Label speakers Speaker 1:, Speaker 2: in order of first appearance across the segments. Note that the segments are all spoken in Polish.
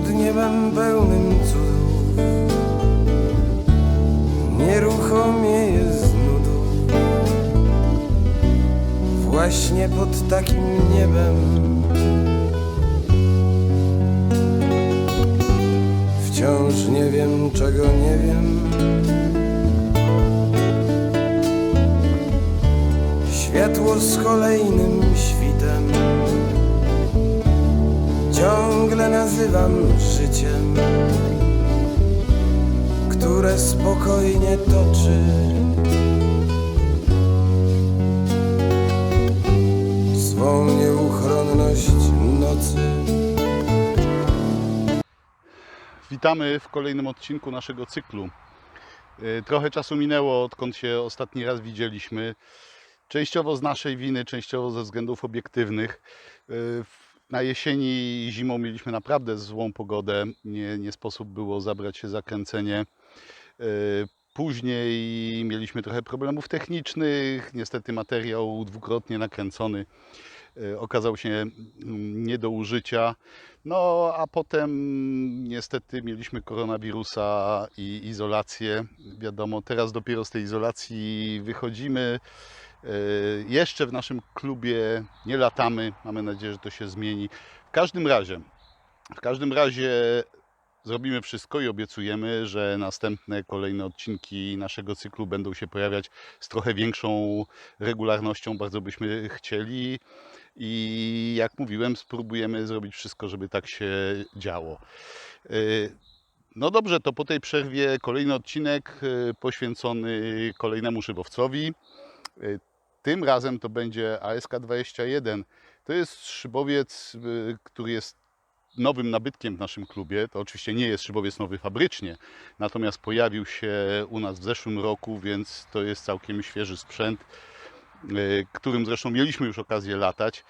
Speaker 1: pod niebem pełnym cudów Nieruchomieje z nudów Właśnie pod takim niebem. Wciąż nie wiem, czego nie wiem. Światło z kolejnym świtem Ciągle nazywam życiem Które spokojnie toczy Swą nieuchronność nocy
Speaker 2: Witamy w kolejnym odcinku naszego cyklu. Y, Trochę czasu minęło, odkąd się ostatni raz widzieliśmy. Częściowo z naszej winy, częściowo ze względów obiektywnych. Na jesieni i zimą mieliśmy naprawdę złą pogodę. Nie, nie sposób było zabrać się za kręcenie. Y, Później mieliśmy trochę problemów technicznych. Niestety materiał dwukrotnie nakręcony y, okazał się mm, nie do użycia. No a potem niestety mieliśmy koronawirusa i izolację. Wiadomo, teraz dopiero z tej izolacji wychodzimy. E, Jeszcze w naszym klubie nie latamy. Mamy nadzieję, że to się zmieni. W każdym razie, w każdym razie zrobimy wszystko i obiecujemy, że następne kolejne odcinki naszego cyklu będą się pojawiać z trochę większą regularnością. Bardzo byśmy chcieli. I jak mówiłem, spróbujemy zrobić wszystko, żeby tak się działo. Yy, No dobrze, to po tej przerwie kolejny odcinek yy, poświęcony kolejnemu szybowcowi. Tym razem to będzie ASK-21. To jest szybowiec, yy, który jest nowym nabytkiem w naszym klubie. To oczywiście nie jest szybowiec nowy fabrycznie, natomiast pojawił się u nas w zeszłym roku, więc to jest całkiem świeży sprzęt y, którym zresztą mieliśmy już okazję latać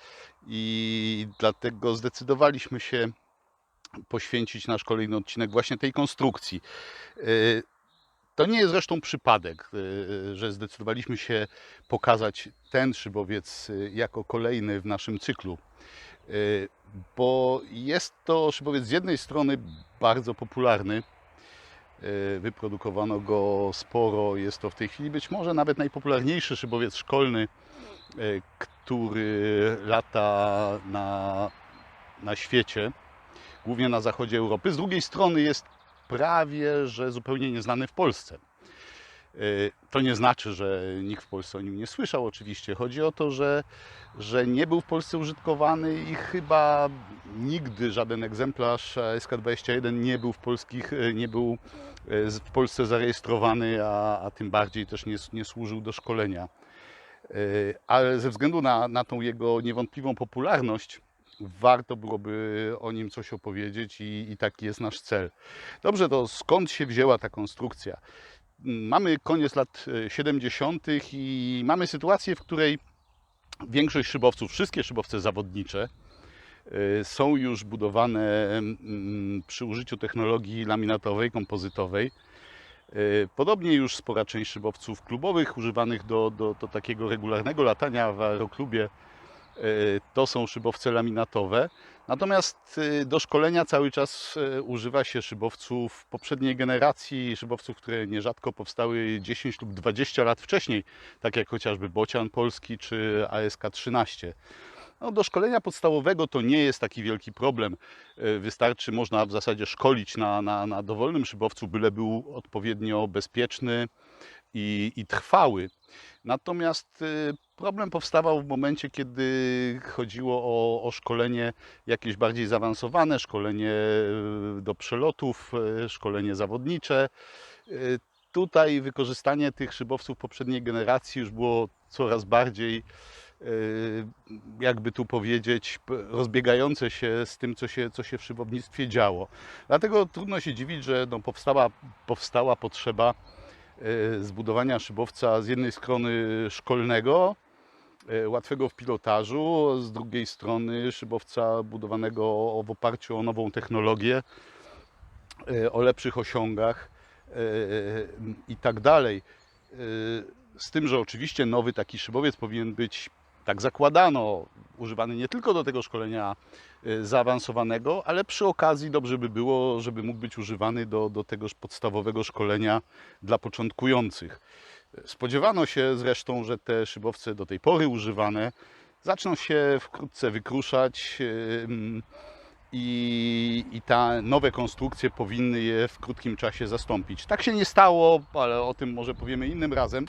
Speaker 2: i dlatego zdecydowaliśmy się poświęcić nasz kolejny odcinek właśnie tej konstrukcji. Y, To nie jest zresztą przypadek, y, że zdecydowaliśmy się pokazać ten szybowiec y, jako kolejny w naszym cyklu, Y, bo jest to szybowiec z jednej strony bardzo popularny, Y, Wyprodukowano go sporo. Jest to w tej chwili być może nawet najpopularniejszy szybowiec szkolny, y, który lata na, na świecie, głównie na zachodzie Europy. Z drugiej strony jest prawie że zupełnie nieznany w Polsce. Y, To nie znaczy, że nikt w Polsce o nim nie słyszał, oczywiście. Chodzi o to, że, że nie był w Polsce użytkowany i chyba nigdy żaden egzemplarz SK21 nie był w polskich, y, nie był y, w Polsce zarejestrowany, a, a tym bardziej też nie, nie służył do szkolenia. Ale ze względu na, na tą jego niewątpliwą popularność, warto byłoby o nim coś opowiedzieć i, i taki jest nasz cel. Dobrze, to skąd się wzięła ta konstrukcja? Mamy koniec lat e, 70. i mamy sytuację, w której większość szybowców, wszystkie szybowce zawodnicze, e, są już budowane mm, przy użyciu technologii laminatowej, kompozytowej. E, Podobnie już spora część szybowców klubowych używanych do, do, do takiego regularnego latania w aeroklubie e, to są szybowce laminatowe. Natomiast e, do szkolenia cały czas e, używa się szybowców poprzedniej generacji, szybowców, które nierzadko powstały 10 lub 20 lat wcześniej, tak jak chociażby Bocian Polski czy ASK-13. No, do szkolenia podstawowego to nie jest taki wielki problem. Wystarczy, można w zasadzie szkolić na, na, na dowolnym szybowcu, byle był odpowiednio bezpieczny i, i trwały. Natomiast y, problem powstawał w momencie, kiedy chodziło o, o szkolenie jakieś bardziej zaawansowane, szkolenie y, do przelotów, y, szkolenie zawodnicze. Y, Tutaj wykorzystanie tych szybowców poprzedniej generacji już było coraz bardziej, jakby tu powiedzieć, rozbiegające się z tym, co się, co się w szybownictwie działo. Dlatego trudno się dziwić, że no, powstała, powstała potrzeba zbudowania szybowca z jednej strony szkolnego, łatwego w pilotażu, z drugiej strony szybowca budowanego w oparciu o nową technologię, e, o lepszych osiągach e, i tak dalej. E, Z tym, że oczywiście nowy taki szybowiec powinien być, tak zakładano, używany nie tylko do tego szkolenia zaawansowanego, ale przy okazji dobrze by było, żeby mógł być używany do, do tegoż podstawowego szkolenia dla początkujących. Spodziewano się zresztą, że te szybowce do tej pory używane zaczną się wkrótce wykruszać i, i te nowe konstrukcje powinny je w krótkim czasie zastąpić. Tak się nie stało, ale o tym może powiemy innym razem.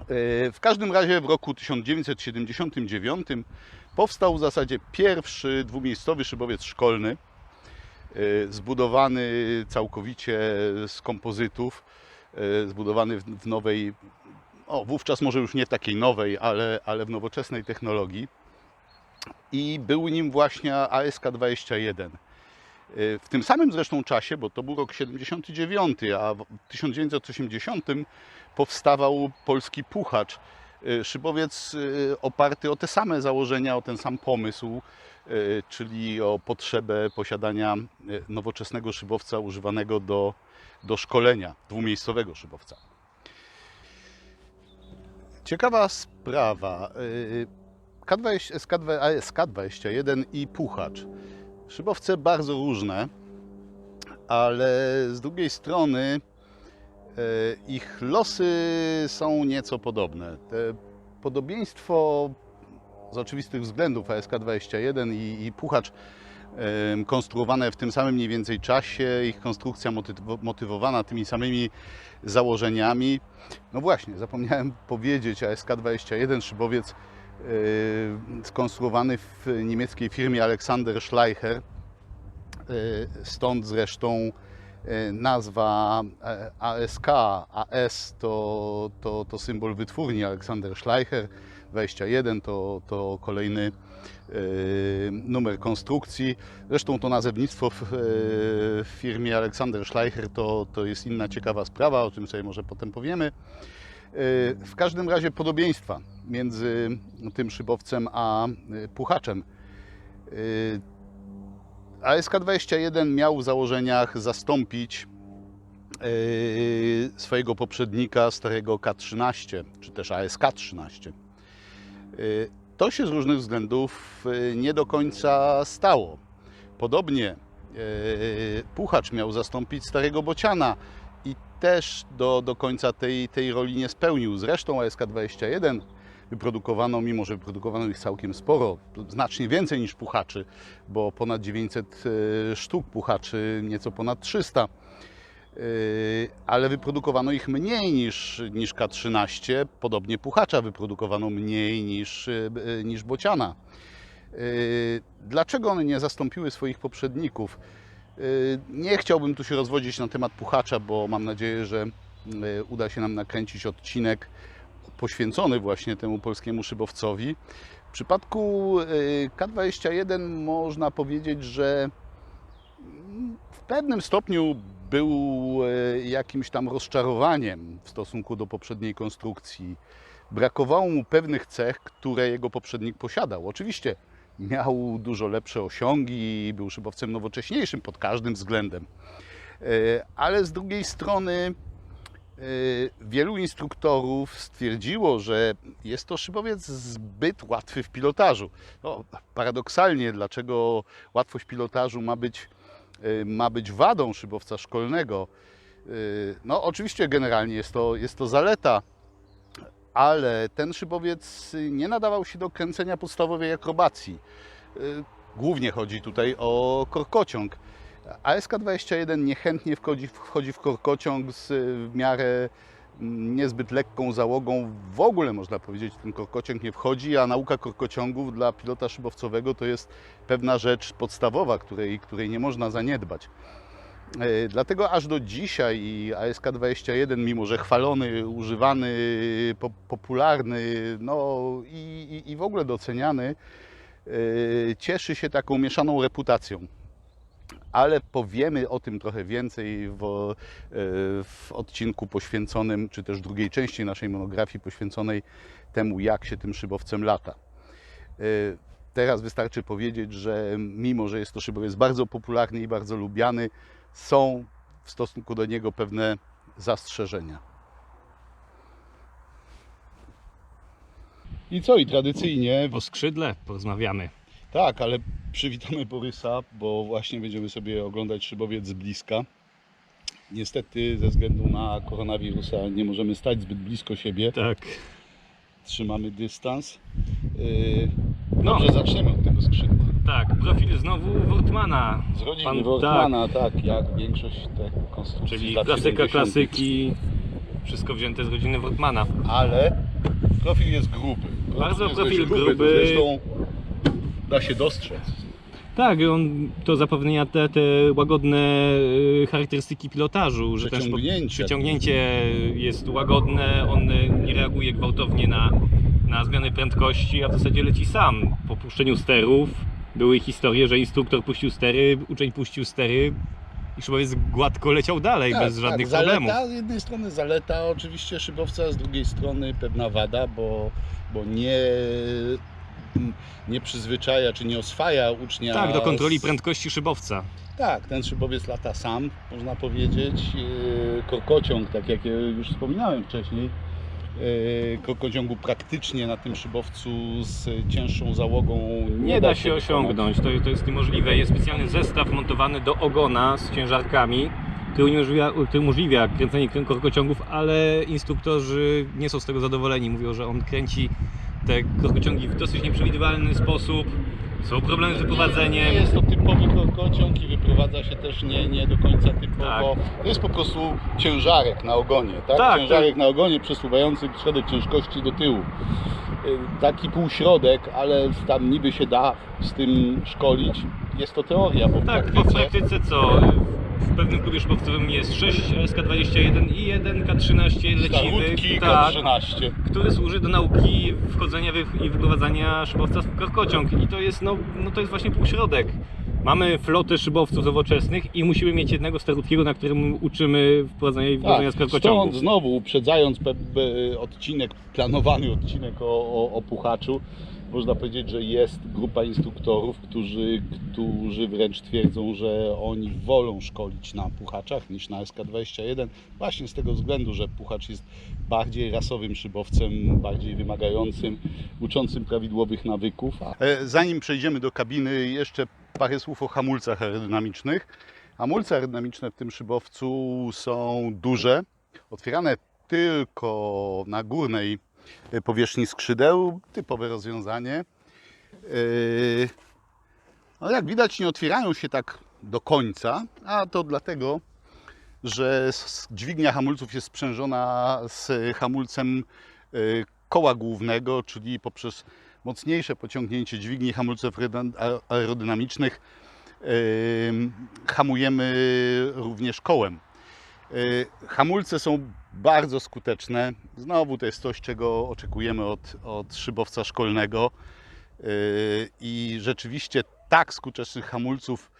Speaker 2: E, W każdym razie w roku 1979 powstał w zasadzie pierwszy dwumiejscowy szybowiec szkolny, e, zbudowany całkowicie z kompozytów, zbudowany w w nowej, o, wówczas może już nie takiej nowej, ale, ale w nowoczesnej technologii. I był nim właśnie ASK-21. E, W tym samym zresztą czasie, bo to był rok 79, a w 1980 powstawał polski puchacz. E, Szybowiec e, oparty o te same założenia, o ten sam pomysł, e, czyli o potrzebę posiadania e, nowoczesnego szybowca używanego do, do szkolenia, dwumiejscowego szybowca. Ciekawa sprawa. e, K20, SK2, SK21 i puchacz. Szybowce bardzo różne, ale z drugiej strony e, ich losy są nieco podobne. Te podobieństwo z oczywistych względów ASK21 i, i Puchacz konstruowane w tym samym mniej więcej czasie, ich konstrukcja motyw- motywowana tymi samymi założeniami. No właśnie, zapomniałem powiedzieć, ASK21 szybowiec skonstruowany w niemieckiej firmie Alexander Schleicher. E, Stąd zresztą e, nazwa e, ASK, AS to, to, to symbol wytwórni Alexander Schleicher, 21 to, to kolejny numer konstrukcji. Zresztą to nazewnictwo w, e, w firmie Alexander Schleicher to, to jest inna ciekawa sprawa, o czym sobie może potem powiemy. E, W każdym razie podobieństwa między tym szybowcem a puchaczem. E, ASK-21 miał w założeniach zastąpić swojego poprzednika starego K-13, czy też ASK-13. To się z różnych względów e, nie do końca stało. Podobnie e, Puchacz miał zastąpić starego Bociana i też do, do końca tej, tej roli nie spełnił. Zresztą ASK-21 wyprodukowano, mimo że wyprodukowano ich całkiem sporo, znacznie więcej niż puchaczy, bo ponad 900 e, sztuk puchaczy, nieco ponad 300. E, Ale wyprodukowano ich mniej niż, niż K13. Podobnie puchacza wyprodukowano mniej niż, e, e, niż bociana. Dlaczego one nie zastąpiły swoich poprzedników? Nie chciałbym tu się rozwodzić na temat puchacza, bo mam nadzieję, że uda się nam nakręcić odcinek poświęcony właśnie temu polskiemu szybowcowi. W przypadku e, K21 można powiedzieć, że w pewnym stopniu był e, jakimś tam rozczarowaniem w stosunku do poprzedniej konstrukcji. Brakowało mu pewnych cech, które jego poprzednik posiadał. Oczywiście miał dużo lepsze osiągi był szybowcem nowocześniejszym pod każdym względem. E, Ale z drugiej strony e, wielu instruktorów stwierdziło, że jest to szybowiec zbyt łatwy w pilotażu. No, paradoksalnie, dlaczego łatwość pilotażu ma być, ma być wadą szybowca szkolnego? E, No, oczywiście generalnie jest to, jest to zaleta, ale ten szybowiec nie nadawał się do kręcenia podstawowej akrobacji. E, Głównie chodzi tutaj o korkociąg. ASK-21 niechętnie wchodzi, wchodzi w korkociąg z w miarę niezbyt lekką załogą. W ogóle można powiedzieć, ten korkociąg nie wchodzi, a nauka korkociągów dla pilota szybowcowego to jest pewna rzecz podstawowa, której, której nie można zaniedbać. E, Dlatego aż do dzisiaj i ASK-21, mimo że chwalony, używany, po, popularny no i, i, i w ogóle doceniany, e, cieszy się taką mieszaną reputacją. Ale powiemy o tym trochę więcej w, e, w odcinku poświęconym, czy też drugiej części naszej monografii poświęconej temu, jak się tym szybowcem lata. E, Teraz wystarczy powiedzieć, że mimo, że jest to szybowiec bardzo popularny i bardzo lubiany, są w stosunku do niego pewne zastrzeżenia. I co, i tradycyjnie,
Speaker 3: O skrzydle porozmawiamy.
Speaker 2: Tak, ale przywitamy Borysa, bo właśnie będziemy sobie oglądać szybowiec z bliska. Niestety ze względu na koronawirusa nie możemy stać zbyt blisko siebie,
Speaker 3: Tak.
Speaker 2: trzymamy dystans. Yy,
Speaker 3: No.
Speaker 2: Dobrze, zaczniemy od tego skrzydła.
Speaker 3: Tak, profil znowu Wortmana.
Speaker 2: Z rodziny
Speaker 3: Pan-
Speaker 2: Wortmana, tak. jak większość te konstrukcji
Speaker 3: Czyli klasyka
Speaker 2: 70.
Speaker 3: klasyki. Wszystko wzięte z rodziny Wortmana.
Speaker 2: Ale profil jest gruby.
Speaker 3: Bardzo
Speaker 2: jest
Speaker 3: profil
Speaker 2: dość
Speaker 3: gruby.
Speaker 2: Zresztą da się dostrzec.
Speaker 3: Tak, on to zapewnia te, te łagodne y, charakterystyki pilotażu, że też po-
Speaker 2: Przeciągnięcie.
Speaker 3: przyciągnięcie jest łagodne, on y, nie reaguje gwałtownie na, na zmiany prędkości, a w zasadzie leci sam. Po puszczeniu sterów były historie, że instruktor puścił stery, uczeń puścił stery i szybowiec gładko leciał dalej, bez żadnych
Speaker 2: tak. zaleta,
Speaker 3: problemów.
Speaker 2: Z jednej strony zaleta oczywiście szybowca, z drugiej strony pewna wada, bo, bo nie, nie przyzwyczaja czy nie oswaja ucznia.
Speaker 3: Tak, do kontroli
Speaker 2: z-
Speaker 3: prędkości szybowca.
Speaker 2: Tak, ten szybowiec lata sam, można powiedzieć. Yy, Korkociąg, tak jak już wspominałem wcześniej, yy, korkociągu praktycznie na tym szybowcu z cięższą załogą nie,
Speaker 3: Nie da się osiągnąć, to, to jest niemożliwe. Jest specjalny zestaw montowany do ogona z ciężarkami, który umożliwia, który umożliwia kręcenie krę- korkociągów, ale instruktorzy nie są z tego zadowoleni. Mówią, że on kręci te korkociągi w dosyć nieprzewidywalny sposób. Są problemy z
Speaker 2: Nie
Speaker 3: wyprowadzeniem.
Speaker 2: jest to typowy korkociąg i wyprowadza się też nie, nie do końca typowo.
Speaker 3: Tak.
Speaker 2: To jest po prostu ciężarek na ogonie, tak?
Speaker 3: Tak,
Speaker 2: ciężarek na ogonie przesuwający środek ciężkości do tyłu. Y, Taki półśrodek, ale tam niby się da z tym szkolić. Jest to teoria, bo w
Speaker 3: Tak, bo w
Speaker 2: praktyce
Speaker 3: praktyce co? W pewnym klubie szybowcowym jest 6 SK21 i 1 K13 leciwy,
Speaker 2: starutki
Speaker 3: tak,
Speaker 2: K13.
Speaker 3: który służy do nauki wchodzenia wy- i wyprowadzania szybowca w korkociąg. I to jest, no, no to jest właśnie półśrodek. Mamy flotę szybowców nowoczesnych i musimy mieć jednego starutkiego, na którym uczymy wprowadzania i wyprowadzania z
Speaker 2: Tak,
Speaker 3: korkociągu.
Speaker 2: stąd znowu uprzedzając pe, pe, odcinek, planowany odcinek o, o, o puchaczu, można powiedzieć, że jest grupa instruktorów, którzy, którzy wręcz twierdzą, że oni wolą szkolić na puchaczach niż na SK21, właśnie z tego względu, że puchacz jest bardziej rasowym szybowcem, bardziej wymagającym, uczącym prawidłowych nawyków. E, Zanim przejdziemy do kabiny, jeszcze parę słów o hamulcach aerodynamicznych. Hamulce aerodynamiczne w tym szybowcu są duże, otwierane tylko na górnej powierzchni skrzydeł. Typowe rozwiązanie. No jak widać nie otwierają się tak do końca, a to dlatego, że dźwignia hamulców jest sprzężona z hamulcem yy, koła głównego, czyli poprzez mocniejsze pociągnięcie dźwigni hamulców aerodynamicznych hamujemy również kołem. Yy, Hamulce są bardzo skuteczne. Znowu to jest coś, czego oczekujemy od, od szybowca szkolnego. Yy, I rzeczywiście tak skutecznych hamulców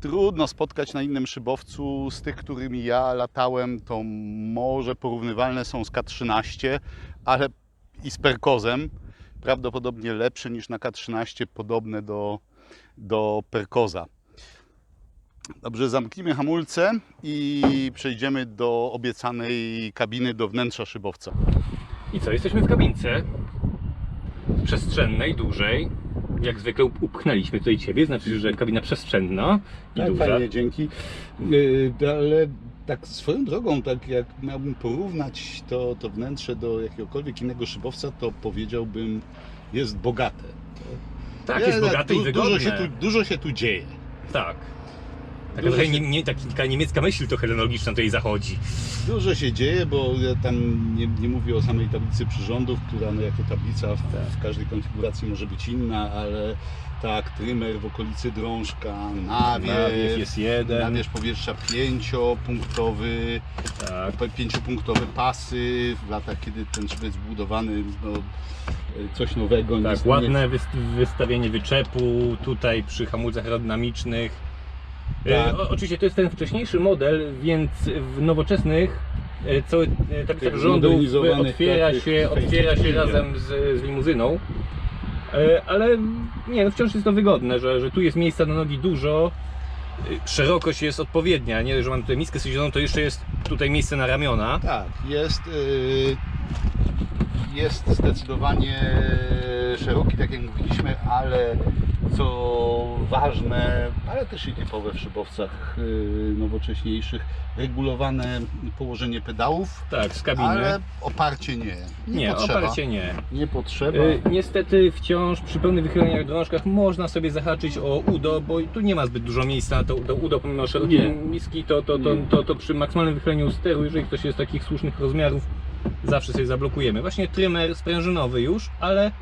Speaker 2: trudno spotkać na innym szybowcu. Z tych, którymi ja latałem, to może porównywalne są z K13, ale i z Perkozem. Prawdopodobnie lepsze niż na K13, podobne do, do Perkoza. Dobrze, zamknijmy hamulce i przejdziemy do obiecanej kabiny, do wnętrza szybowca.
Speaker 3: I co, jesteśmy w kabince przestrzennej, dużej. Jak zwykle up- upchnęliśmy tutaj Ciebie, znaczy, że kabina przestrzenna i
Speaker 2: Tak,
Speaker 3: duża.
Speaker 2: fajnie, dzięki. Yy, ale tak swoją drogą, tak jak miałbym porównać to, to wnętrze do jakiegokolwiek innego szybowca, to powiedziałbym, jest bogate.
Speaker 3: Tak, jest bogate i
Speaker 2: du-
Speaker 3: wygodne.
Speaker 2: dużo się, tu, dużo się tu dzieje.
Speaker 3: Tak. Taka,
Speaker 2: Dużo
Speaker 3: trochę
Speaker 2: się-
Speaker 3: nie, nie, taki, taka niemiecka myśl trochę lenologiczna tutaj zachodzi.
Speaker 2: Dużo się dzieje, bo ja tam nie, nie mówię o samej tablicy przyrządów, która no, jako tablica w, w każdej konfiguracji może być inna, ale tak, trymer w okolicy drążka, nawiew,
Speaker 3: Nawiew jest jeden.
Speaker 2: nawierzch powietrza pięciopunktowy,
Speaker 3: Tak.
Speaker 2: pe- pięciopunktowe pasy w latach, kiedy ten szyb jest zbudowany, no, coś nowego. nie-
Speaker 3: Tak,
Speaker 2: nie-
Speaker 3: ładne wyst- wystawienie wyczepu tutaj przy hamulcach aerodynamicznych. E,
Speaker 2: Tak.
Speaker 3: o, oczywiście to jest ten wcześniejszy model, więc w nowoczesnych e, cały e, tablica
Speaker 2: Tych
Speaker 3: rządów
Speaker 2: zmodernizowanych,
Speaker 3: otwiera się, otwiera się razem z, z limuzyną. E, Ale nie, no wciąż jest to wygodne, że, że tu jest miejsca na nogi dużo. E, Szerokość jest odpowiednia, nie, że mam tutaj miskę sedzioną, to jeszcze jest tutaj miejsce na ramiona.
Speaker 2: Tak, jest. Yy, jest zdecydowanie szeroki, tak jak mówiliśmy, ale co ważne, ale też i typowe w szybowcach yy, nowocześniejszych, regulowane położenie pedałów,
Speaker 3: Tak, z kabiny.
Speaker 2: ale oparcie nie. Nie,
Speaker 3: nie,
Speaker 2: potrzeba.
Speaker 3: oparcie nie.
Speaker 2: Nie potrzeba.
Speaker 3: Y, niestety wciąż przy pełnych wychyleniach drążkach można sobie zahaczyć o udo, bo tu nie ma zbyt dużo miejsca na to, to udo pomimo szerokiej miski, to, to, to, to, to przy maksymalnym wychyleniu steru, jeżeli ktoś jest takich słusznych rozmiarów, zawsze sobie zablokujemy. Właśnie trymer sprężynowy już, ale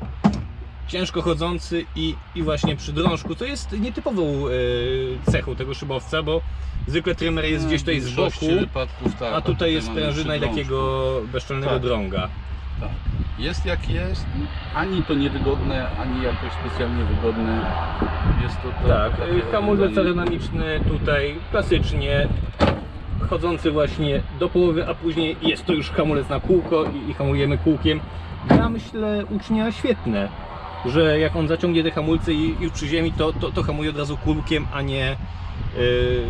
Speaker 3: ciężko chodzący i, i właśnie przy drążku, co jest nietypową y, cechą tego szybowca, bo zwykle trymer jest gdzieś tutaj z boku,
Speaker 2: wypadków, tak,
Speaker 3: a tutaj jest sprężyna i takiego bezczelnego
Speaker 2: Tak.
Speaker 3: drąga.
Speaker 2: Tak. Jest jak jest, ani to niewygodne, ani jakoś specjalnie wygodne. Jest to to
Speaker 3: Tak,
Speaker 2: takie
Speaker 3: y, hamulec aerodynamiczny tutaj klasycznie chodzący właśnie do połowy, a później jest to już hamulec na kółko i, i hamujemy kółkiem. Ja myślę ucznia świetne, że jak on zaciągnie te hamulce i już przy ziemi, to, to, to hamuje od razu kółkiem, a nie yy,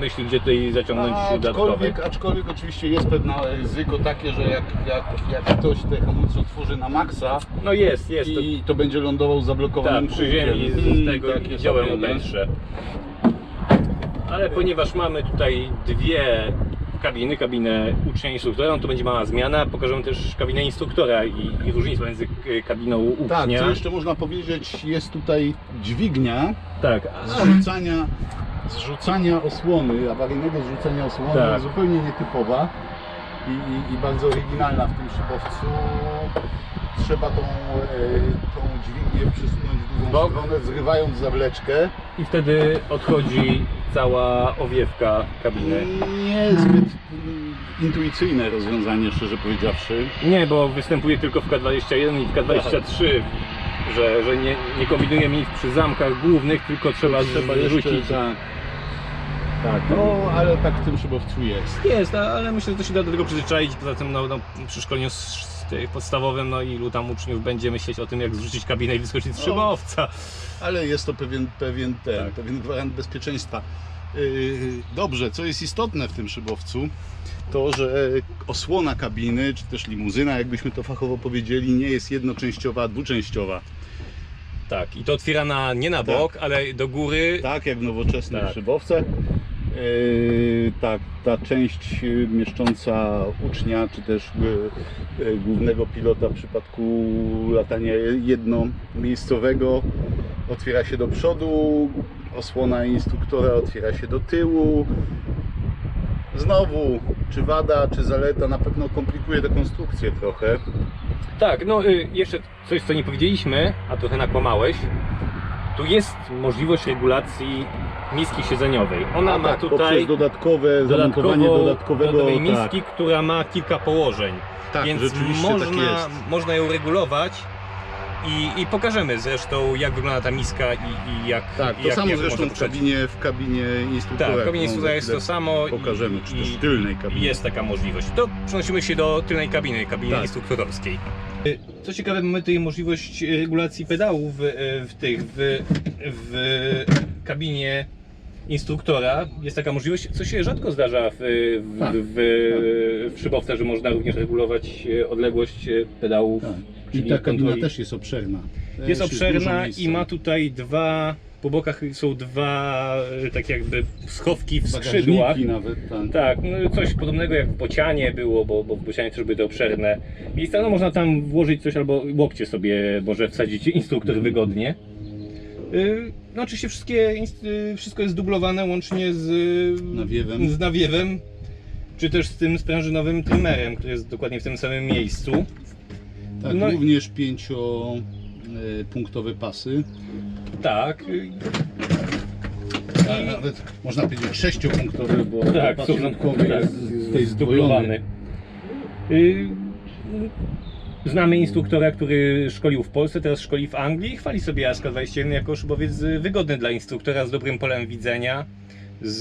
Speaker 3: myśli, gdzie tutaj zaciągnąć dodatkowe.
Speaker 2: Aczkolwiek, aczkolwiek oczywiście jest pewne ryzyko takie, że jak, jak, jak ktoś te hamulce otworzy na maksa
Speaker 3: No jest, jest.
Speaker 2: I to będzie lądował zablokowanym
Speaker 3: tak, przy ziemi z,
Speaker 2: Mm,
Speaker 3: tego działają
Speaker 2: sobie, nie?
Speaker 3: obętrze. Ale ponieważ mamy tutaj dwie kabiny, kabinę ucznia instruktora, no to będzie mała zmiana. Pokażemy też kabinę instruktora i, i różnicę między e, kabiną ucznia.
Speaker 2: Tak, co jeszcze można powiedzieć, jest tutaj dźwignia
Speaker 3: Tak,
Speaker 2: zrzucania, zrzucania osłony, awaryjnego zrzucania osłony,
Speaker 3: Tak.
Speaker 2: zupełnie nietypowa i, i, i bardzo oryginalna w tym szybowcu. Trzeba tą, e, tą dźwignię przesunąć w drugą
Speaker 3: Bok.
Speaker 2: stronę, zrywając zawleczkę.
Speaker 3: i wtedy odchodzi cała owiewka kabiny.
Speaker 2: Niezbyt intuicyjne rozwiązanie, szczerze powiedziawszy.
Speaker 3: Nie, bo występuje tylko w K21 i w K23, że, że nie, nie kombinujemy nic przy zamkach głównych, tylko trzeba,
Speaker 2: Trzeba
Speaker 3: zrzucić.
Speaker 2: tak. Tak, no ale tak w tym szybowcu jest.
Speaker 3: Jest, ale myślę, że to się da do tego przyzwyczaić. Poza tym no, no, przy szkoleniu podstawowym, no ilu tam uczniów będzie myśleć o tym, jak zrzucić kabinę i wyskoczyć z
Speaker 2: No.
Speaker 3: szybowca.
Speaker 2: Ale jest to pewien, pewien, ten,
Speaker 3: Tak.
Speaker 2: pewien gwarant bezpieczeństwa. Yy, Dobrze, co jest istotne w tym szybowcu, to że osłona kabiny, czy też limuzyna, jakbyśmy to fachowo powiedzieli, nie jest jednoczęściowa, a dwuczęściowa.
Speaker 3: Tak, i to otwiera na, nie na
Speaker 2: Tak.
Speaker 3: bok, ale do góry.
Speaker 2: Tak jak w nowoczesnych
Speaker 3: Tak.
Speaker 2: szybowcach. Yy, tak, ta część yy, mieszcząca ucznia, czy też yy, yy, głównego pilota w przypadku latania jednomiejscowego otwiera się do przodu, osłona instruktora otwiera się do tyłu. Znowu, czy wada, czy zaleta na pewno komplikuje tę konstrukcję trochę.
Speaker 3: Tak, no y, jeszcze coś, co nie powiedzieliśmy, a trochę nakłamałeś. Tu jest możliwość regulacji miski siedzeniowej. Ona
Speaker 2: A
Speaker 3: ma
Speaker 2: tak,
Speaker 3: tutaj
Speaker 2: dodatkowe zamontowanie dodatkowego
Speaker 3: dodatkowej
Speaker 2: tak,
Speaker 3: miski, która ma kilka położeń.
Speaker 2: tak,
Speaker 3: Więc
Speaker 2: rzeczywiście
Speaker 3: można,
Speaker 2: tak jest.
Speaker 3: można ją regulować i, i pokażemy zresztą jak wygląda ta miska i, i jak
Speaker 2: Tak, to
Speaker 3: jak,
Speaker 2: samo
Speaker 3: jak
Speaker 2: zresztą w kabinie, w kabinie instruktora.
Speaker 3: Tak, w kabinie instruktora jest to samo. i-
Speaker 2: Pokażemy, czy też
Speaker 3: i-
Speaker 2: w tylnej kabinie.
Speaker 3: Jest taka możliwość. To przenosimy się do tylnej kabiny, kabiny
Speaker 2: Tak.
Speaker 3: instruktorskiej. Co ciekawe, mamy tutaj możliwość regulacji pedałów w, w tych, w, w kabinie instruktora. Jest taka możliwość, co się rzadko zdarza w, w,
Speaker 2: Tak,
Speaker 3: w, w szybowcach, że można również regulować odległość pedałów.
Speaker 2: Tak. I
Speaker 3: czyli
Speaker 2: ta kabina też jest obszerna. Też
Speaker 3: jest
Speaker 2: dużo
Speaker 3: obszerna i ma tutaj dwa, po bokach są dwa e, tak jakby schowki w skrzydłach.
Speaker 2: Bagażniki nawet, tak.
Speaker 3: Tak, no coś podobnego jak w bocianie było, bo, bo w bocianie też były te obszerne miejsca. No można tam włożyć coś albo łokcie sobie może wsadzić instruktor wygodnie. Y, No oczywiście wszystkie, inst- y, wszystko jest dublowane łącznie z
Speaker 2: Nawiewem.
Speaker 3: z nawiewem, czy też z tym sprężynowym trymerem, który jest dokładnie w tym samym miejscu.
Speaker 2: Tak,
Speaker 3: no
Speaker 2: również pięciopunktowe pasy.
Speaker 3: Tak, y,
Speaker 2: A nawet można powiedzieć sześciopunktowe, bo
Speaker 3: Tak,
Speaker 2: pas środkowy
Speaker 3: tak,
Speaker 2: jest, jest
Speaker 3: zdublowany. Y, Znamy instruktora, który szkolił w Polsce, teraz szkoli w Anglii. I chwali sobie ASK-21 jako szybowiec wygodny dla instruktora, z dobrym polem widzenia, z,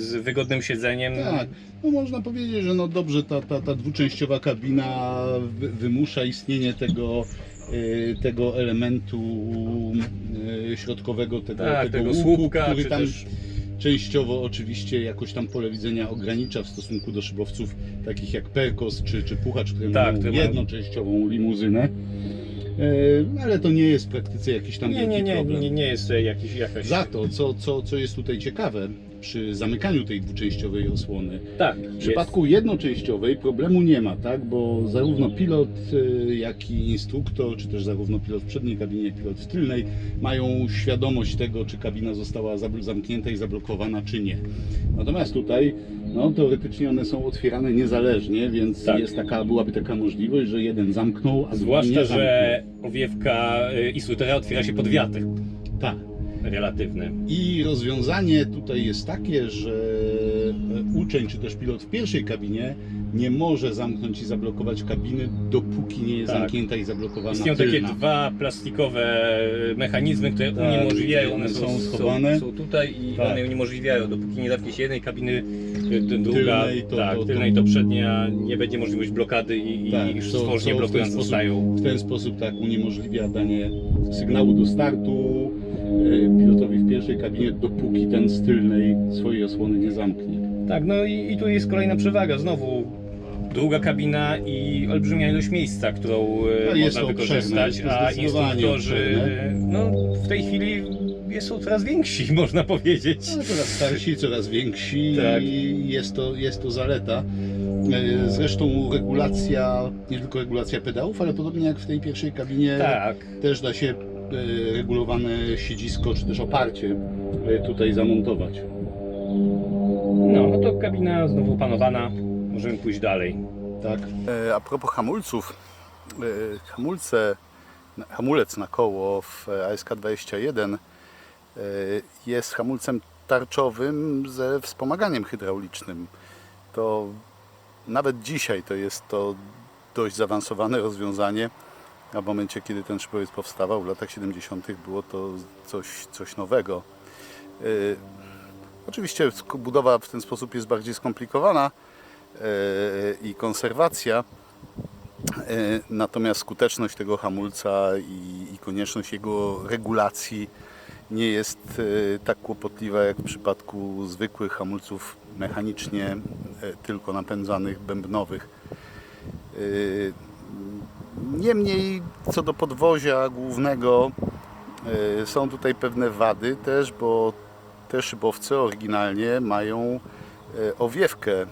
Speaker 3: z wygodnym siedzeniem.
Speaker 2: Tak, no można powiedzieć, że no dobrze ta, ta, ta dwuczęściowa kabina wy, wymusza istnienie tego, y, tego elementu y, środkowego, tego,
Speaker 3: Tak,
Speaker 2: tego, łuku,
Speaker 3: słupka,
Speaker 2: który
Speaker 3: czy
Speaker 2: tam
Speaker 3: też
Speaker 2: Częściowo oczywiście jakoś tam pole widzenia ogranicza w stosunku do szybowców takich jak Perkos czy, czy Puchacz, które
Speaker 3: Tak, które mają-
Speaker 2: jednoczęściową limuzynę. E, ale to nie jest w praktyce jakiś tam
Speaker 3: Nie,
Speaker 2: wielki
Speaker 3: nie, nie,
Speaker 2: problem.
Speaker 3: nie, nie jest to jakiś, jakaś...
Speaker 2: Za to, co, co, co jest tutaj ciekawe, przy zamykaniu tej dwuczęściowej osłony,
Speaker 3: Tak,
Speaker 2: w przypadku jednoczęściowej problemu nie ma, tak? Bo zarówno pilot, y, jak i instruktor, czy też zarówno pilot w przedniej kabinie, jak i pilot w tylnej mają świadomość tego, czy kabina została zamknięta i zablokowana, czy nie. Natomiast tutaj, no teoretycznie one są otwierane niezależnie, więc
Speaker 3: Tak.
Speaker 2: jest taka, byłaby taka możliwość, że jeden zamknął, a drugi
Speaker 3: Zwłaszcza,
Speaker 2: nie zamknął.
Speaker 3: że owiewka y, instruktora otwiera się pod wiatr
Speaker 2: Tak.
Speaker 3: Relatywny.
Speaker 2: I rozwiązanie tutaj jest takie, że e, uczeń czy też pilot w pierwszej kabinie nie może zamknąć i zablokować kabiny, dopóki nie jest
Speaker 3: Tak.
Speaker 2: zamknięta i zablokowana
Speaker 3: Istnieją takie
Speaker 2: tylna.
Speaker 3: dwa plastikowe mechanizmy, które
Speaker 2: Tak,
Speaker 3: uniemożliwiają, one są,
Speaker 2: są
Speaker 3: są,
Speaker 2: schowane.
Speaker 3: są tutaj i
Speaker 2: Tak.
Speaker 3: one uniemożliwiają, dopóki nie zamknie się jednej kabiny, d- druga,
Speaker 2: Tylnej to-
Speaker 3: tak,
Speaker 2: to- to-
Speaker 3: tylnej to przednia, nie będzie możliwość blokady i,
Speaker 2: Tak,
Speaker 3: i
Speaker 2: ten
Speaker 3: blokując.
Speaker 2: W ten sposób tak uniemożliwia danie sygnału do startu e, pilotowi w pierwszej kabinie, dopóki ten z tylnej swojej osłony nie zamknie.
Speaker 3: Tak, no i, i tu jest kolejna przewaga, znowu druga kabina i olbrzymia ilość miejsca, którą e,
Speaker 2: Ale jest
Speaker 3: można wykorzystać,
Speaker 2: jest to
Speaker 3: a
Speaker 2: zdecydowanie
Speaker 3: instruktorzy
Speaker 2: obszerne.
Speaker 3: no, w tej chwili jest- są coraz więksi, można powiedzieć.
Speaker 2: Ale coraz starsi, coraz więksi
Speaker 3: Tak.
Speaker 2: i jest to, jest to zaleta. E, Zresztą regulacja, nie tylko regulacja pedałów, ale podobnie jak w tej pierwszej kabinie
Speaker 3: Tak,
Speaker 2: też da się e, regulowane siedzisko czy też oparcie e, tutaj zamontować.
Speaker 3: no, no to kabina znowu opanowana, możemy pójść dalej.
Speaker 2: Tak. A propos hamulców, e, hamulce, hamulec na koło w ASK 21 e, jest hamulcem tarczowym ze wspomaganiem hydraulicznym. To nawet dzisiaj to jest to dość zaawansowane rozwiązanie, a w momencie kiedy ten szybowiec powstawał w latach 70. było to coś, coś nowego. E, Oczywiście budowa w ten sposób jest bardziej skomplikowana e, i konserwacja, e, natomiast skuteczność tego hamulca i, i konieczność jego regulacji nie jest tak kłopotliwa jak w przypadku zwykłych hamulców mechanicznie tylko napędzanych, bębnowych. Niemniej co do podwozia głównego e, są tutaj pewne wady też, bo te szybowce oryginalnie mają e, owiewkę e,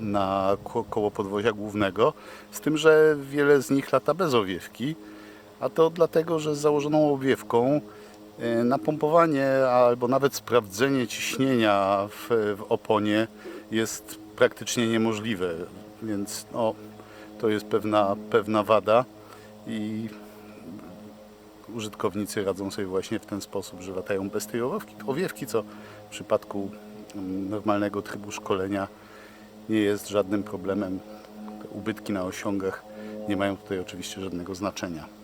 Speaker 2: na ko- koło podwozia głównego, z tym, że wiele z nich lata bez owiewki, a to dlatego, że z założoną owiewką napompowanie albo nawet sprawdzenie ciśnienia w, w oponie jest praktycznie niemożliwe, więc no, to jest pewna, pewna wada i użytkownicy radzą sobie właśnie w ten sposób, że latają bez tej owiewki, owiewki co w przypadku mm, normalnego trybu szkolenia nie jest żadnym problemem. Te ubytki na osiągach nie mają tutaj oczywiście żadnego znaczenia.